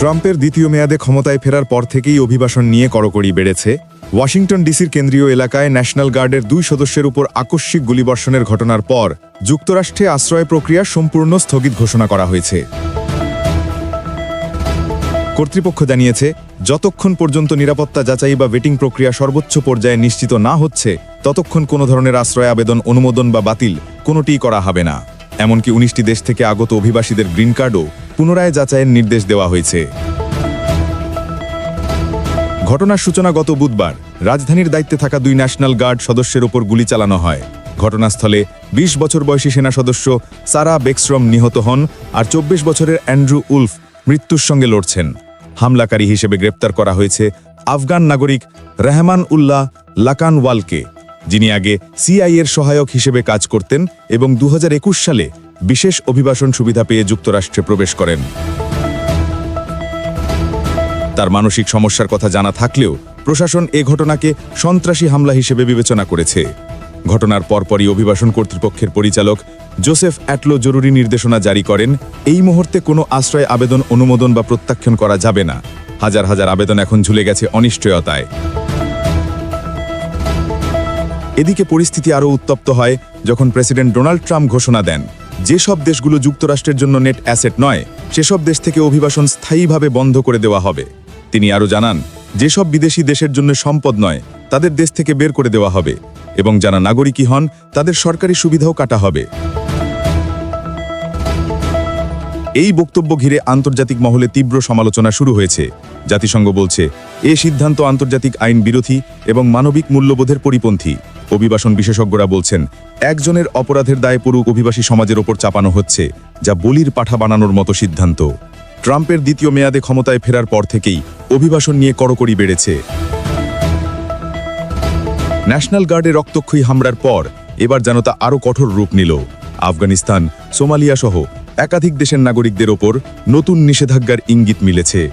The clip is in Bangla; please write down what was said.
ট্রাম্পের দ্বিতীয় মেয়াদে ক্ষমতায় ফেরার পর থেকেই অভিবাসন নিয়ে কড়কড়ি বেড়েছে। ওয়াশিংটন ডিসির কেন্দ্রীয় এলাকায় ন্যাশনাল গার্ডের দুই সদস্যের উপর আকস্মিক গুলিবর্ষণের ঘটনার পর যুক্তরাষ্ট্রে আশ্রয় প্রক্রিয়া সম্পূর্ণ স্থগিত ঘোষণা করা হয়েছে। কর্তৃপক্ষ জানিয়েছে, যতক্ষণ পর্যন্ত নিরাপত্তা যাচাই বা ভেটিং প্রক্রিয়া সর্বোচ্চ পর্যায়ে নিশ্চিত না হচ্ছে, ততক্ষণ কোনো ধরনের আশ্রয় আবেদন, অনুমোদন বা বাতিল কোনোটিই করা হবে না। এমনকি উনিশটি দেশ থেকে আগত অভিবাসীদের গ্রিন কার্ডও পুনরায় যাচাইয়ের নির্দেশ দেওয়া হয়েছে। ঘটনার সূচনা গত বুধবার। রাজধানীর দায়িত্বে থাকা দুই ন্যাশনাল গার্ড সদস্যের ওপর গুলি চালানো হয়। ঘটনাস্থলে ২০ বছর বয়সী সেনা সদস্য সারা বেক্সরম নিহত হন আর চব্বিশ বছরের অ্যান্ড্রু উলফ মৃত্যুর সঙ্গে লড়ছেন। হামলাকারী হিসেবে গ্রেপ্তার করা হয়েছে আফগান নাগরিক রেহমান উল্লাহ লাকানওয়ালকে, যিনি আগে সিআইএর সহায়ক হিসেবে কাজ করতেন এবং দু হাজার একুশ সালে বিশেষ অভিবাসন সুবিধা পেয়ে যুক্তরাষ্ট্রে প্রবেশ করেন। তার মানসিক সমস্যার কথা জানা থাকলেও প্রশাসন এ ঘটনাকে সন্ত্রাসী হামলা হিসেবে বিবেচনা করেছে। ঘটনার পরপরই অভিবাসন কর্তৃপক্ষের পরিচালক জোসেফ অ্যাটলো জরুরি নির্দেশনা জারি করেন, এই মুহূর্তে কোনো আশ্রয় আবেদন, অনুমোদন বা প্রত্যাখ্যান করা যাবে না। হাজার হাজার আবেদন এখন ঝুলে গেছে অনিশ্চয়তায়। এদিকে পরিস্থিতি আরও উত্তপ্ত হয় যখন প্রেসিডেন্ট ডোনাল্ড ট্রাম্প ঘোষণা দেন। যেসব দেশগুলো যুক্তরাষ্ট্রের জন্য নেট অ্যাসেট নয়, সেসব দেশ থেকে অভিবাসন স্থায়ীভাবে বন্ধ করে দেওয়া হবে। তিনি আরও জানান, যেসব বিদেশি দেশের জন্য সম্পদ নয়, তাদের দেশ থেকে বের করে দেওয়া হবে এবং যারা নাগরিকই হন, তাদের সরকারি সুবিধাও কাটা হবে। এই বক্তব্য ঘিরে আন্তর্জাতিক মহলে তীব্র সমালোচনা শুরু হয়েছে। জাতিসংঘ বলছে, এ সিদ্ধান্ত আন্তর্জাতিক আইন বিরোধী এবং মানবিক মূল্যবোধের পরিপন্থী। অভিবাসন বিশেষজ্ঞরা বলছেন, একজনের অপরাধের দায় পড়ুক অভিবাসী সমাজের ওপর চাপানো হচ্ছে, যা বলির পাঠা বানানোর মতো সিদ্ধান্ত। ট্রাম্পের দ্বিতীয় মেয়াদে ক্ষমতায় ফেরার পর থেকেই অভিবাসন নিয়ে কড়কড়ি বেড়েছে। ন্যাশনাল গার্ডে রক্তক্ষয়ী হামলার পর এবার যেন তা আরও কঠোর রূপ নিল। আফগানিস্তান সোমালিয়া সহ একাধিক দেশের নাগরিকদের ওপর নতুন নিষেধাজ্ঞার ইঙ্গিত মিলেছে।